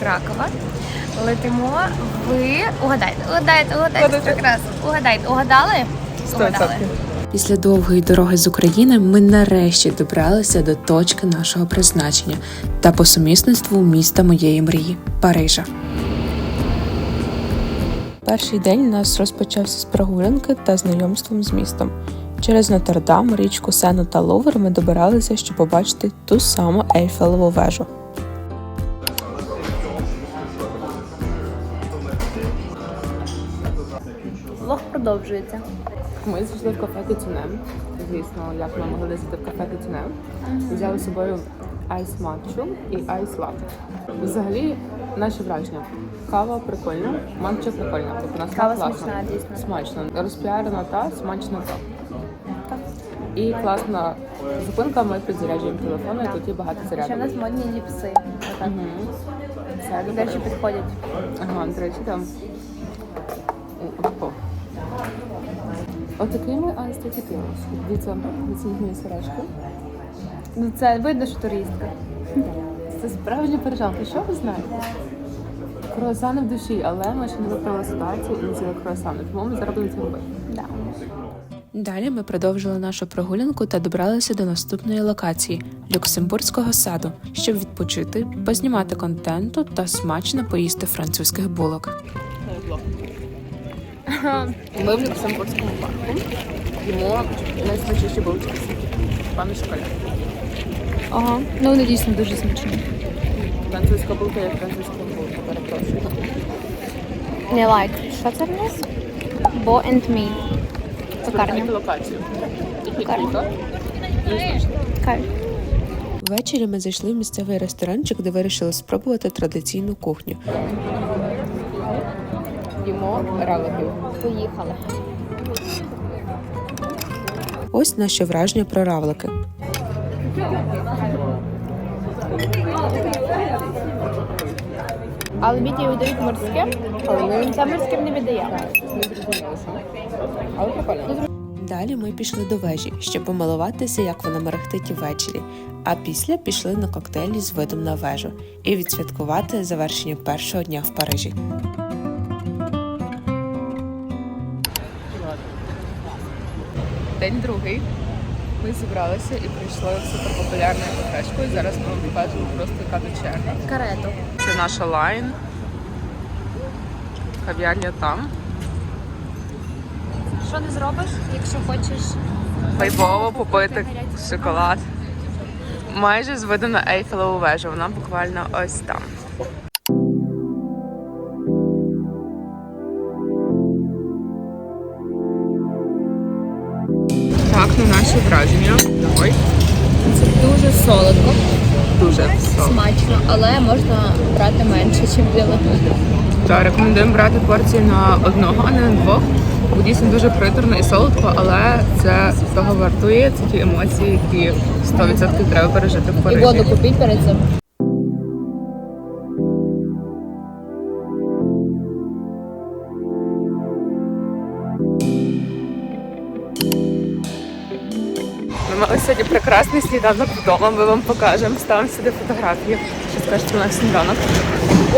Кракова. Летимо. Ви угадайте, угадайте, угадайте прекрасно. Угадайте, угадали? Угадали. Після довгої дороги з України ми нарешті добралися до точки нашого призначення та по сумісництву міста моєї мрії Парижа. Перший день у нас розпочався з прогулянки та знайомством з містом. Через Нотр-Дам, річку Сену та Лувр ми добиралися, щоб побачити ту саму Ейфелеву вежу. Продовжується. Ми зайшли в кафе Кицюне. Звісно, як ми могли зайти в кафе Кицюне. Взяли з собою айс матчу і айс латте. Взагалі, наші враження. Кава прикольна, матча прикольна. Тобто на смак Кава класна. смачна, дійсно. Смачно. Розпіарена та смачна та. І класна зупинка, ми підзаряджуємо телефони, тут є багато Ще в зарядок. нас модні ліпси. Отак. Мгм. Це До речі, підходять. Ага, до речі, там. О. Отакими естетиками. Дивіться, оцініть мої сережки. Ну це видно, що туристка. Це справжня парижанка. Що ви знаєте? Круасани в душі, але ми ще не виправили ситуацію і не з'їли круасани, тому ми зараз будемо це робити. Да. Далі ми продовжили нашу прогулянку та добралися до наступної локації Люксембурзького саду, щоб відпочити, познімати контенту та смачно поїсти французьких булок. Ми в Люксембурзькому парку їмо найсмачніші булочки. Пане шоколад. Ага. Ну вони дійсно дуже смачні. Французька булка як французька булка, перепрошую. Не лайк. Що це в нас? Бо and me. Пекарня. локацію. Пекарня. Кайф. Ввечері ми зайшли в місцевий ресторанчик, де вирішили спробувати традиційну кухню. Раликів. Поїхали. Ось наші враження про равлики. Але міді віддають морське, це морським не віддає. Далі ми пішли до вежі, щоб помилуватися, як вона мерехтить ввечері. А після пішли на коктейлі з видом на вежу і відсвяткувати завершення першого дня в Парижі. День другий. Ми зібралися і прийшли в суперпопулярну кафешку. І зараз ми вам покажемо просто яка тут черга. Карету. Це наша лайн. Кав'ярня там. Що не зробиш, якщо хочеш? Вайбово попити шоколад. Майже з виду на Ейфелеву вежу. Вона буквально ось там. Ну наші враження. Давай. Це дуже солодко, дуже смачно, але можна брати менше, ніж біло. Та рекомендуємо брати порції на одного, а не на двох. Бо дійсно дуже приторно і солодко, але це того вартує. Це ті емоції, які 100% треба пережити в І воду купіть перед цим. Мали сьогодні прекрасний сніданок вдома. Ми вам покажемо. Ставимо сюди фотографії. Що скажете на сніданок?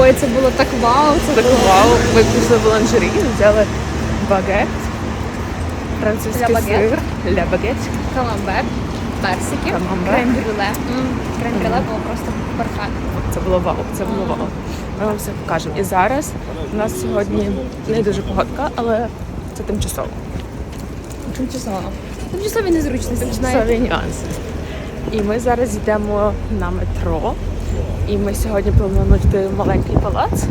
Ой, це було так вау. Це Так було вау. Ми пішли в ланжері, взяли багет, французький Ля багет. сир, ля багет. камамбер, персики, крем-брюле. Крем-брюле було просто перфектно. Це було вау, це було вау. Ми вам все покажемо. І зараз у нас сьогодні не дуже погодка, але це тимчасово. Тимчасово. Тимчасові незручності. Тимчасові нюанси. І ми зараз йдемо на метро. І ми сьогодні плануємо йти в маленький палац.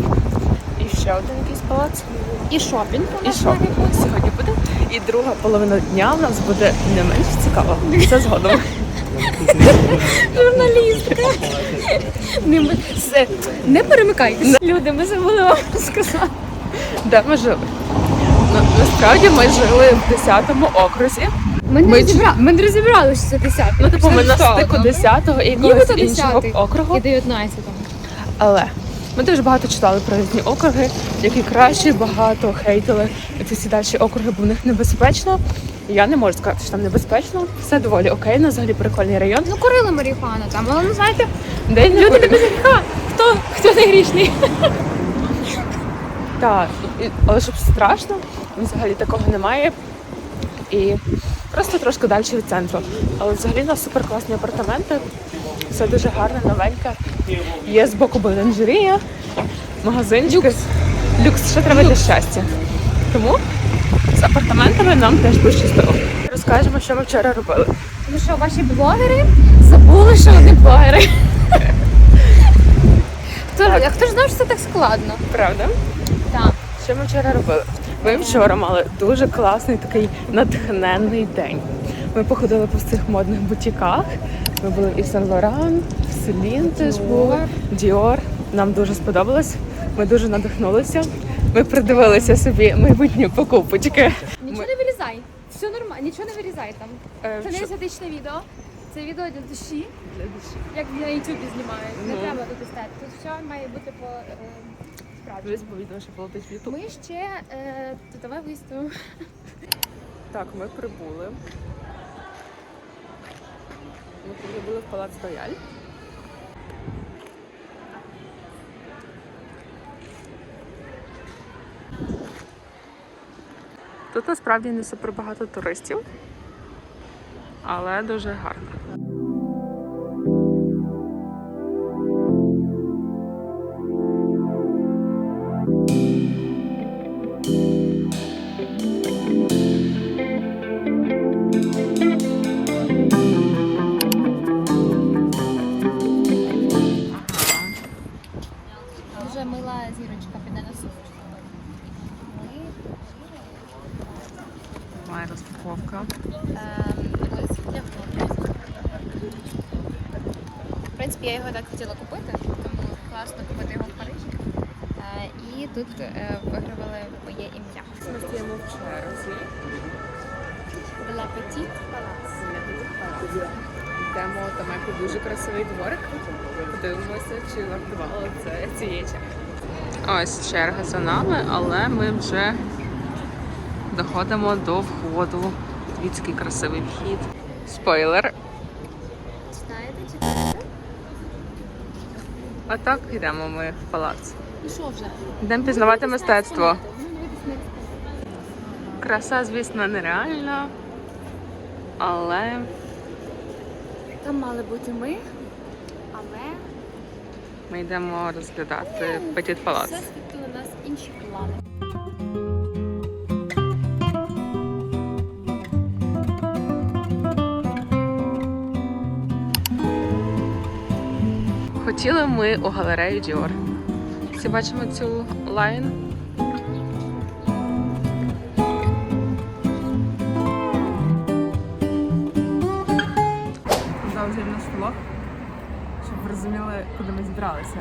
І ще один якийсь палац. І шопінг. І бути. сьогодні буде? І друга половина дня у нас буде не менш цікаво. Це згодом. Журналістка. Не, ми- не перемикайтеся. Люди, ми забули вам сказати. Де ми жили? Ну, насправді ми жили в 10-му окрузі. Ми не, Ми розібра... ми не розібрали, що це 10. Ну, типу, ми на стику 10-го і Нібито якогось іншого 10-й. округу. І 19. Але Ми дуже багато читали про різні округи, які кращі, багато хейтили ці всі далі округи, бо в них небезпечно. Я не можу сказати, що там небезпечно. Все доволі окей, на взагалі прикольний район. Ну, курили марихуану там, але ну знаєте, Де не люди курили. не гріха. Хто, хто не грішний? Так, і- але щоб страшно, взагалі такого немає. І просто трошки далі від центру. Але взагалі у нас супер класні апартаменти. Все дуже гарне, новеньке. Є з боку оранжерія, магазинчики. Люкс. Люкс, що треба для щастя. Тому з апартаментами нам теж пощастило. Розкажемо, що ми вчора робили. Тому що ваші блогери забули, що вони блогери. Хто, хто ж знав, що це так складно? Правда? Так. Що ми вчора робили? Ми вчора мали дуже класний такий натхненний день. Ми походили по всіх модних бутіках. Ми були і в Сен Лоран, в Селін теж були, Діор. Нам дуже сподобалось. Ми дуже надихнулися. Ми придивилися собі майбутні покупочки. Нічого не вирізай. Все нормально, нічого не вирізай там. Е, Це не що- естетичне відео. Це відео для душі, як на Ютубі знімають. Не Ну. треба тут естет. Тут все має бути по е, справді. Дивись, бо відео в Ютуб. Ми ще е, тут давай виставимо. Так, ми прибули. Ми прибули в палац Рояль. Тут насправді не супер багато туристів, але дуже гарно. Принципі, я його так хотіла купити, тому класно купити його в Парижі. Е, І тут е, вигравали моє ім'я. Ми стоїмо в черзі. Була Petit Palace. Йдемо там як дуже красивий дворик. Подивимося, чи вартувало це цієї черги. Ось черга за нами, але ми вже доходимо до входу. Дивіться, який красивий вхід. Спойлер. А так йдемо ми в палац. І що вже? Йдемо пізнавати мистецтво. Ну, дивитись на Краса, звісно, нереальна, але Там мали бути ми, але ми йдемо розглядати Петіт Палац. всесвіту у нас інші плани. Хотіли ми у галерею Діор. Всі бачимо цю лайн. Завжди наш влог, щоб ви розуміли, куди ми зібралися.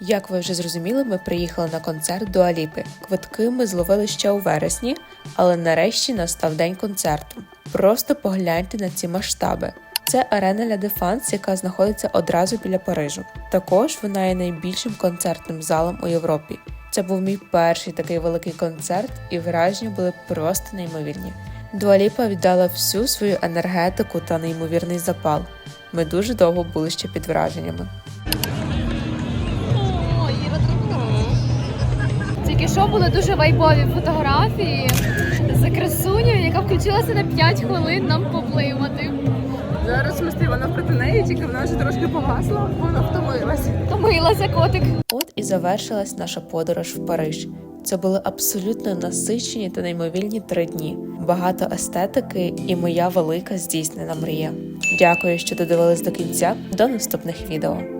Як ви вже зрозуміли, ми приїхали на концерт до Аліпи. Квитки ми зловили ще у вересні, але нарешті настав день концерту. Просто погляньте на ці масштаби. Це арена Ля Дефанс, яка знаходиться одразу біля Парижу. Також вона є найбільшим концертним залом у Європі. Це був мій перший такий великий концерт, і враження були просто неймовірні. Дуаліпа віддала всю свою енергетику та неймовірний запал. Ми дуже довго були ще під враженнями. Тільки що були дуже вайбові фотографії з красунею, яка включилася на 5 хвилин нам попливати. Зараз ми вона проти неї, тільки вона вже трошки погасла, вона втомилася. Втомилася котик. От і завершилась наша подорож в Париж. Це були абсолютно насичені та неймовільні три дні. Багато естетики і моя велика здійснена мрія. Дякую, що додивились до кінця. До наступних відео.